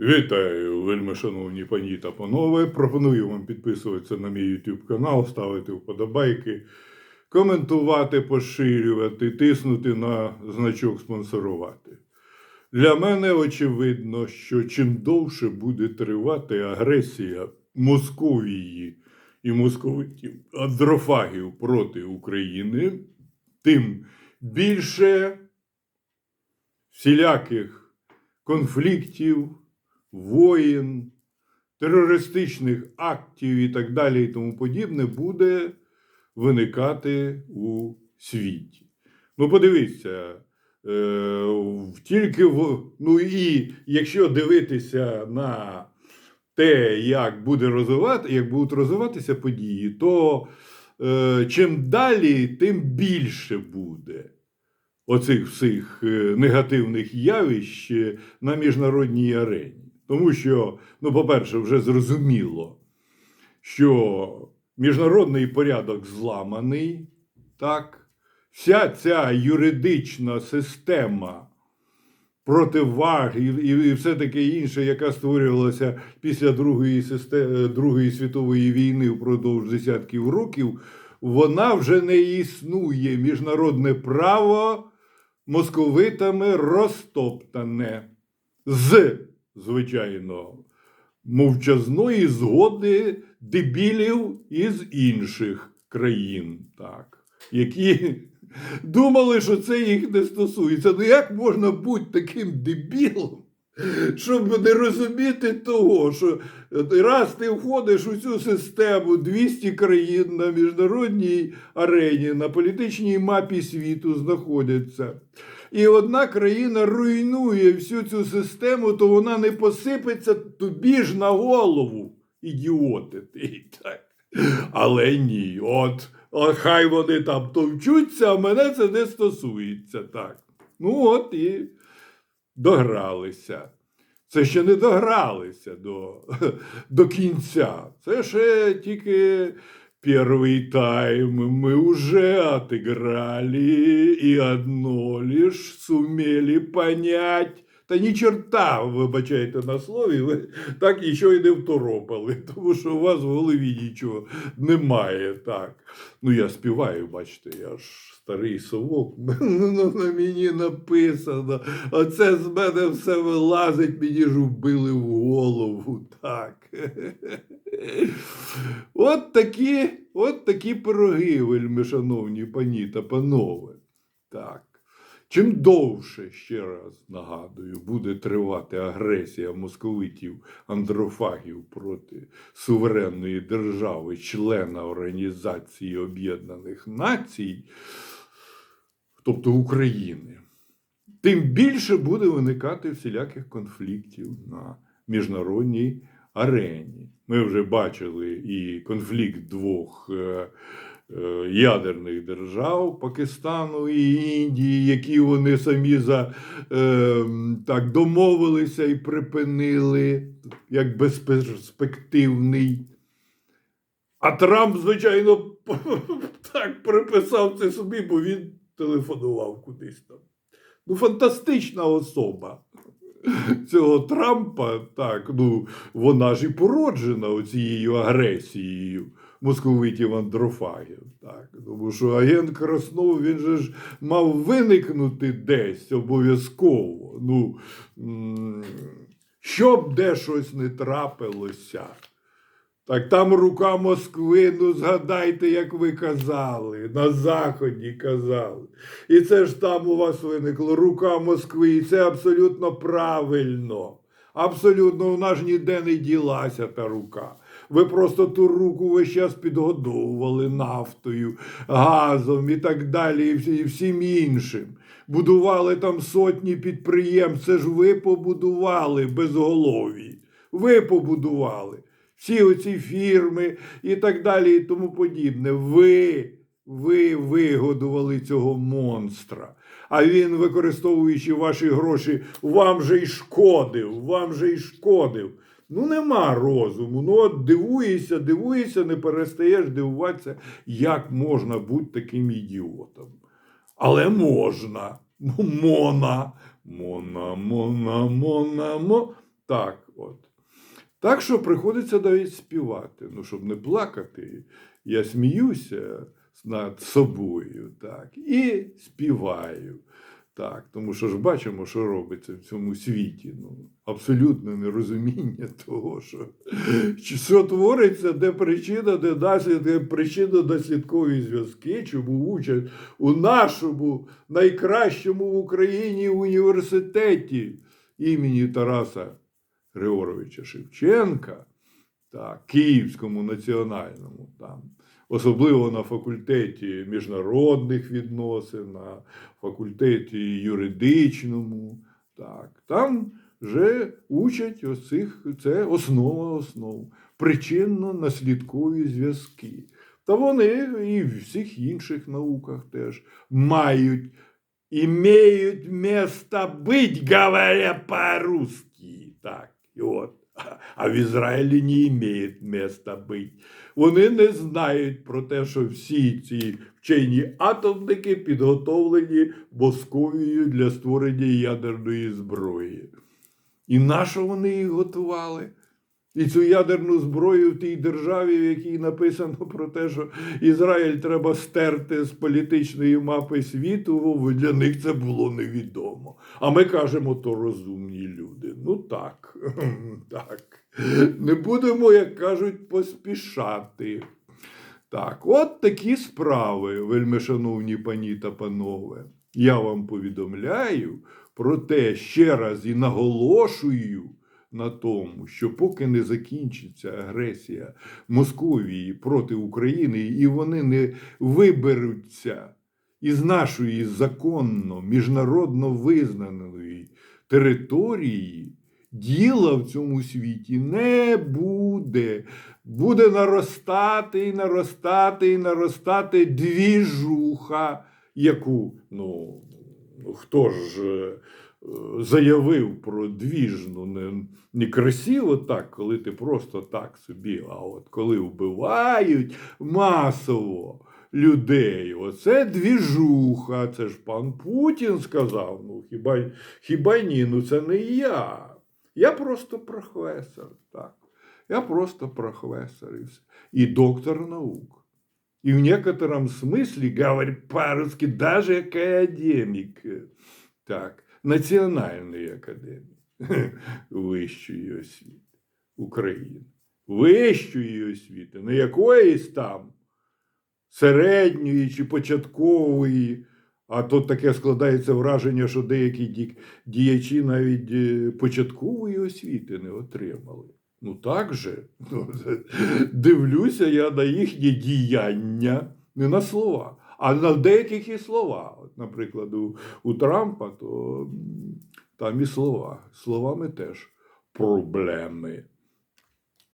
Вітаю, вельми шановні пані та панове. Пропоную вам підписуватися на мій YouTube канал, ставити вподобайки, коментувати, поширювати, тиснути на значок спонсорувати. Для мене очевидно, що чим довше буде тривати агресія Московії і московитів андрофагів проти України, тим більше всіляких конфліктів, воєн, терористичних актів і так далі, і тому подібне буде виникати у світі. Ну, подивіться, е, тільки в, ну і якщо дивитися на те, як буде розвивати, як будуть розвиватися події, то е, чим далі, тим більше буде оцих всіх е, негативних явищ на міжнародній арені. Тому що, ну, по-перше, вже зрозуміло, що міжнародний порядок зламаний, так, вся ця юридична система противаг і, все таке інше, яка створювалася після Другої, систе- Другої світової війни впродовж десятків років, вона вже не існує. Міжнародне право московитами розтоптане з, звичайно, мовчазної згоди дебілів із інших країн, так, які думали, що це їх не стосується. Ну як можна бути таким дебілом? Щоб не розуміти того, що раз ти входиш у цю систему 200 країн на міжнародній арені, на політичній мапі світу знаходяться, і одна країна руйнує всю цю систему, то вона не посипеться тобі ж на голову, ідіоти. ти, Так. Але ні, от, хай вони там товчуться, а мене це не стосується. так. Ну от і догралися. Це ще не догралися до, до кінця. Це ще тільки перший тайм. Ми вже отыграли і одно лиш сумели понять. Та ні чорта, вибачайте на слові, ви так і й не второпали, тому що у вас в голові нічого немає. Так. Ну, я співаю, бачите, я ж старий совок, ну, на мені написано. Оце з мене все вилазить, мені ж вбили в голову. Так. От такі, от такі пироги, вельми шановні пані та панове. Так. Чим довше, ще раз нагадую, буде тривати агресія московитів андрофагів проти суверенної держави, члена Організації Об'єднаних Націй, тобто України, тим більше буде виникати всіляких конфліктів на міжнародній арені. Ми вже бачили і конфлікт двох е, е, ядерних держав Пакистану і Індії, які вони самі за, е, так домовилися і припинили як безперспективний. А Трамп, звичайно, так приписав це собі, бо він телефонував кудись там. Ну, фантастична особа цього Трампа, так, ну, вона ж і породжена цією агресією московитів андрофагів. Так, тому що агент Краснов, він же ж мав виникнути десь обов'язково. Ну, щоб де щось не трапилося. Так там рука Москви, ну згадайте, як ви казали, на Заході казали. І це ж там у вас виникло рука Москви, і це абсолютно правильно. Абсолютно, вона ж ніде не ділася та рука. Ви просто ту руку весь час підгодовували нафтою, газом і так далі, і всім іншим. Будували там сотні підприємств. Це ж ви побудували безголові. Ви побудували всі оці фірми і так далі, і тому подібне. Ви, ви вигодували цього монстра. А він, використовуючи ваші гроші, вам же й шкодив, вам же й шкодив. Ну, нема розуму. Ну, от дивуєшся, дивуєшся, не перестаєш дивуватися, як можна бути таким ідіотом. Але можна. Мона. Мона, мона, мона, мо. Так, От. Так що приходиться навіть співати. Ну, щоб не плакати, я сміюся над собою, так, і співаю. Так, тому що ж бачимо, що робиться в цьому світі. Ну, абсолютне нерозуміння того, що, що твориться, де причина, де наслідки, причинно-наслідкові зв'язки, чому учать у нашому найкращому в Україні університеті імені Тараса Григоровича Шевченка, так, Київському національному, там, особливо на факультеті міжнародних відносин, на факультеті юридичному. Так, там вже учать ось це основа основ, причинно-наслідкові зв'язки. Та вони і в всіх інших науках теж мають, імеють место бить, говоря по-русски. Так, і. А в Ізраїлі не має места бить. Вони не знають про те, що всі ці вчені атомники підготовлені Московією для створення ядерної зброї. І на що вони їх готували? І цю ядерну зброю в тій державі, в якій написано про те, що Ізраїль треба стерти з політичної мапи світу, для них це було невідомо. А ми кажемо, то розумні люди. Ну так, так. Не будемо, як кажуть, поспішати. Так, от такі справи, вельмишановні пані та панове. Я вам повідомляю про те ще раз і наголошую на тому, що поки не закінчиться агресія Московії проти України, і вони не виберуться із нашої законно міжнародно визнаної території, діла в цьому світі не буде. Буде наростати і наростати і наростати двіжуха, яку, ну, хто ж е, заявив про двіжну не, не красиво так, коли ти просто так собі, а от коли вбивають масово людей, оце двіжуха, це ж пан Путін сказав. Ну хіба, хіба ні? Ну це не я. Я просто професор. так. Я просто профессор и, вс- доктор наук. И в некотором смысле, говорит по-русски, даже академик. Так, національний академік вищої освіти України. Вищої освіти, не якоїсь там середньої чи початкової. А тут таке складається враження, що деякі діячі навіть е, початкової освіти не отримали. Ну так же. Ну, Дивлюся я на їхні діяння, не на слова, а на деяких і слова. От, наприклад, у, у Трампа, то там і слова. Словами теж проблеми.